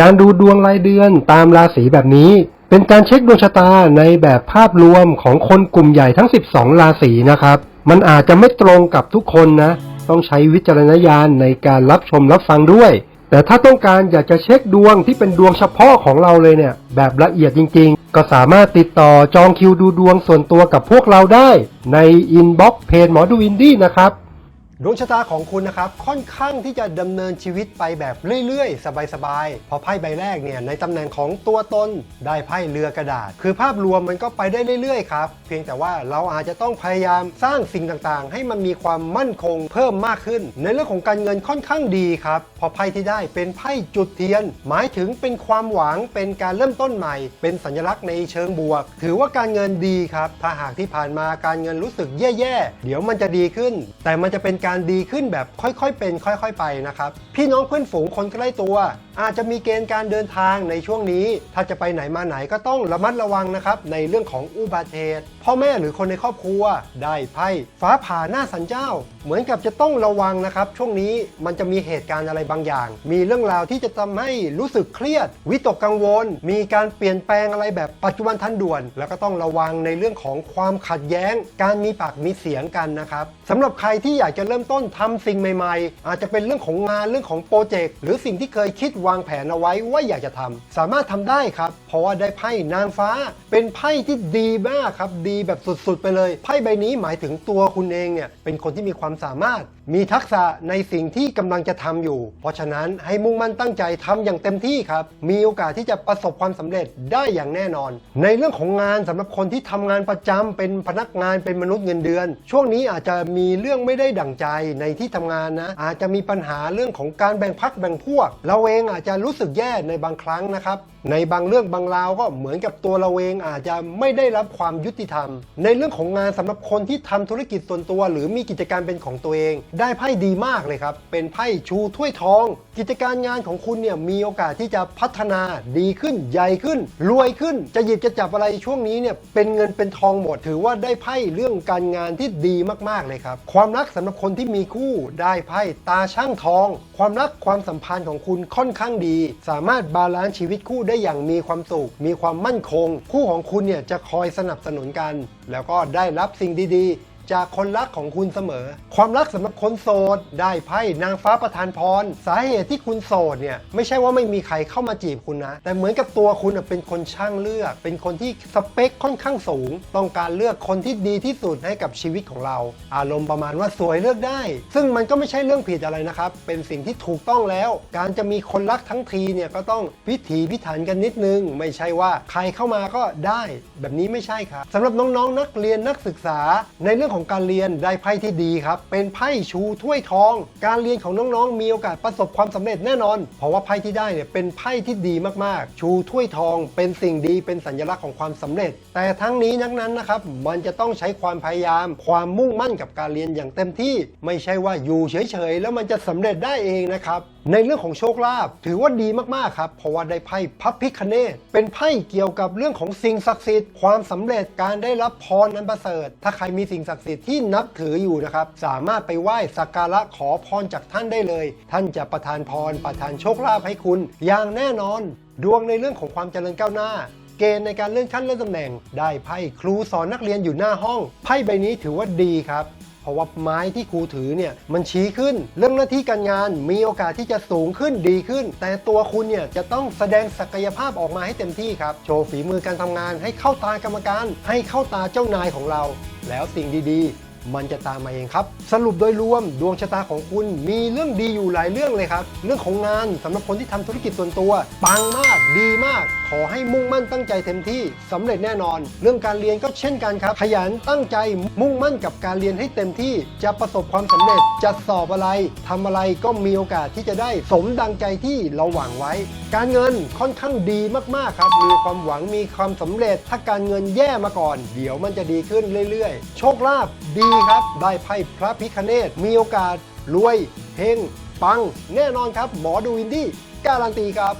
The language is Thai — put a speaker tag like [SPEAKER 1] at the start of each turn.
[SPEAKER 1] การดูดวงรายเดือนตามราศีแบบนี้ เป็นการเช็คดวงชะตาในแบบภาพรวมของคนกลุ่มใหญ่ทั้ง 12 ราศีนะครับ มันอาจจะไม่ตรงกับทุกคนนะ ต้องใช้วิจารณญาณในการรับชมรับฟังด้วย แต่ถ้าต้องการอยากจะเช็คดวงที่เป็นดวงเฉพาะของเราเลยเนี่ย แบบละเอียดจริง ๆ ก็สามารถติดต่อจองคิวดูดวงส่วนตัวกับพวกเราได้ ในอินบ็อกซ์เพจหมอดูอินดี้นะครับ ดวงชะตาของคุณนะครับค่อนข้างที่จะดำเนินชีวิตไปแบบเรื่อยๆ สบายๆพอไพ่ใบแรกเนี่ยในตำแหน่งของตัวตนได้ไพ่เรือกระดาษ คือภาพรวมมันก็ไปได้เรื่อยๆครับเพียงแต่ว่าเราอาจจะต้องพยายามสร้างสิ่งต่างๆ ให้มันมีความมั่นคงเพิ่มมากขึ้น ในเรื่องของการเงินค่อนข้างดีครับพอไพ่ที่ได้เป็นไพ่จุดเทียน หมายถึงเป็นความหวังเป็นการเริ่มต้นใหม่ เป็นสัญลักษณ์ในเชิงบวก ถือว่าการเงินดีครับถ้าหากที่ผ่านมาการเงินรู้สึกแย่ๆเดี๋ยวมันจะดีขึ้น แต่มันจะเป็นการการดีขึ้นแบบค่อยๆเป็น ค่อย ๆ ไปนะครับ พี่น้องเพื่อนฝูงคนใกล้ตัว อาจจะมีเกณฑ์การเดินทางในช่วงนี้ ถ้าจะไปไหนมาไหนก็ต้องระมัดระวังนะครับในเรื่องของอุบัติเหตุพ่อแม่หรือคนในครอบครัวได้ไพ่ฟ้าผ่าหน้าสันเจ้า เหมือนกับจะต้องระวังนะครับ ช่วงนี้มันจะมีเหตุการณ์อะไรบางอย่าง มีเรื่องราวที่จะทำให้รู้สึกเครียด วิตกกังวล มีการเปลี่ยนแปลงอะไรแบบปัจจุบันทันด่วน แล้วก็ต้องระวังในเรื่องของความขัดแย้ง การมีปากมีเสียงกันนะครับสำหรับใครที่อยากจะเริ่มต้นทำสิ่งใหม่ ๆ อาจจะเป็นเรื่องของงานเรื่องของโปรเจกต์หรือสิ่งที่เคยคิดวางแผนเอาไว้ว่าอยากจะทำสามารถทำได้ครับ เพราะว่าได้ไพ่นางฟ้า เป็นไพ่ที่ดีมากครับ ดีแบบสุดๆ ไปเลย ไพ่ใบนี้หมายถึงตัวคุณเองเนี่ยเป็นคนที่มีความสามารถ มีทักษะในสิ่งที่กำลังจะทำอยู่ เพราะฉะนั้นให้มุ่งมั่นตั้งใจทำอย่างเต็มที่ครับ มีโอกาสที่จะประสบความสำเร็จได้อย่างแน่นอน ในเรื่องของงานสำหรับคนที่ทำงานประจำเป็นพนักงานเป็นมนุษย์เงินเดือน ช่วงนี้อาจจะมีเรื่องไม่ได้ดั่งใจในที่ทำงานนะ อาจจะมีปัญหาเรื่องของการแบ่งพักแบ่งพวก เราเองอาจจะรู้สึกแย่ในบางครั้งนะครับในบางเรื่องบางราวก็เหมือนกับตัวเราเองอาจจะไม่ได้รับความยุติธรรม ในเรื่องของงานสำหรับคนที่ทำธุรกิจส่วนตัว หรือมีกิจการเป็นของตัวเองได้ไพ่ดีมากเลยครับ เป็นไพ่ชูถ้วยทอง กิจการงานของคุณเนี่ยมีโอกาสที่จะพัฒนาดีขึ้นใหญ่ขึ้น รวยขึ้น จะหยิบจะจับอะไรช่วงนี้เนี่ยเป็นเงินเป็นทองหมด ถือว่าได้ไพ่เรื่องการงานที่ดีมากๆเลยครับ ความรักสำหรับคนที่มีคู่ได้ไพ่ตาช่างทอง ความรักความสัมพันธ์ของคุณค่อนข้างดี สามารถบาลานซ์ชีวิตคู่ได้อย่างมีความสุขมีความมั่นคง คู่ของคุณเนี่ยจะคอยสนับสนุนกัน แล้วก็ได้รับสิ่งดีๆ จากคนรักของคุณเสมอ ความรักสำหรับคนโสด ได้ไพ่นางฟ้าประทานพร สาเหตุที่คุณโสดเนี่ยไม่ใช่ว่าไม่มีใครเข้ามาจีบคุณนะ แต่เหมือนกับตัวคุณเป็นคนช่างเลือก เป็นคนที่สเปคค่อนข้างสูง ต้องการเลือกคนที่ดีที่สุดให้กับชีวิตของเรา อารมณ์ประมาณว่าสวยเลือกได้ ซึ่งมันก็ไม่ใช่เรื่องผิดอะไรนะครับ เป็นสิ่งที่ถูกต้องแล้ว การจะมีคนรักทั้งทีเนี่ยก็ต้องพิถีพิถันกันนิดนึง ไม่ใช่ว่าใครเข้ามาก็ได้ แบบนี้ไม่ใช่ครับสำหรับน้องๆนักเรียนนักศึกษาในเรื่องของการเรียนได้ไพ่ที่ดีครับ เป็นไพ่ชูถ้วยทอง การเรียนของน้องๆ มีโอกาสประสบความสำเร็จแน่นอน เพราะว่าไพ่ที่ได้เนี่ยเป็นไพ่ที่ดีมากๆ ชูถ้วยทอง เป็นสิ่งดีเป็นสัญลักษณ์ของความสำเร็จ แต่ทั้งนี้ทั้งนั้นนะครับมันจะต้องใช้ความพยายาม ความมุ่งมั่นกับการเรียนอย่างเต็มที่ ไม่ใช่ว่าอยู่เฉยๆ แล้วมันจะสำเร็จได้เองนะครับ ในเรื่องของโชคลาภถือว่าดีมากๆครับ เพราะว่าได้ไพ่พับพิคเนตเป็นไพ่เกี่ยวกับเรื่องของสิ่งศักดิ์สิทธิ์ความสำเร็จการได้รับพรอันประเสริฐ ถ้าใครมีสิ่งศักดิ์สิทธิ์ที่นับถืออยู่นะครับ สามารถไปไหว้สักการะขอพรจากท่านได้เลย ท่านจะประทานพรประทานโชคลาภให้คุณ อย่างแน่นอน ดวงในเรื่องของความเจริญก้าวหน้าเกณฑ์ในการเลื่อนขั้นเลื่อนตำแหน่ง ได้ไพ่ครูสอนนักเรียนอยู่หน้าห้อง ไพ่ใบนี้ถือว่าดีครับ ราะว่าไม้ที่ครูถือเนี่ยมันชี้ขึ้น เรื่องหน้าที่การงานมีโอกาสที่จะสูงขึ้นดีขึ้น แต่ตัวคุณเนี่ยจะต้องแสดงศักยภาพออกมาให้เต็มที่ครับ โชว์ฝีมือการทำงานให้เข้าตากรรมการ ให้เข้าตาเจ้านายของเรา แล้วสิ่งดีๆ มันจะตามมาเองครับ สรุปโดยรวมดวงชะตาของคุณมีเรื่องดีอยู่หลายเรื่องเลยครับ เรื่องของงานสำหรับคนที่ทำธุรกิจส่วนตัว ปังมากดีมาก ขอให้มุ่งมั่นตั้งใจเต็มที่สำเร็จแน่นอน เรื่องการเรียนก็เช่นกันครับ ขยันตั้งใจมุ่งมั่นกับการเรียนให้เต็มที่ จะประสบความสำเร็จจะสอบอะไรทำอะไรก็มีโอกาสที่จะได้สมดังใจที่เราหวังไว้ การเงินค่อนข้างดีมากๆครับ มีความหวังมีความสำเร็จ ถ้าการเงินแย่มาก่อน เดี๋ยวมันจะดีขึ้นเรื่อย ๆ โชคลาภดีีครับ ได้ไพ่พระพิคเนตมีโอกาสรวยเฮงปัง แน่นอนครับ หมอดูอินดี้การันตีครับ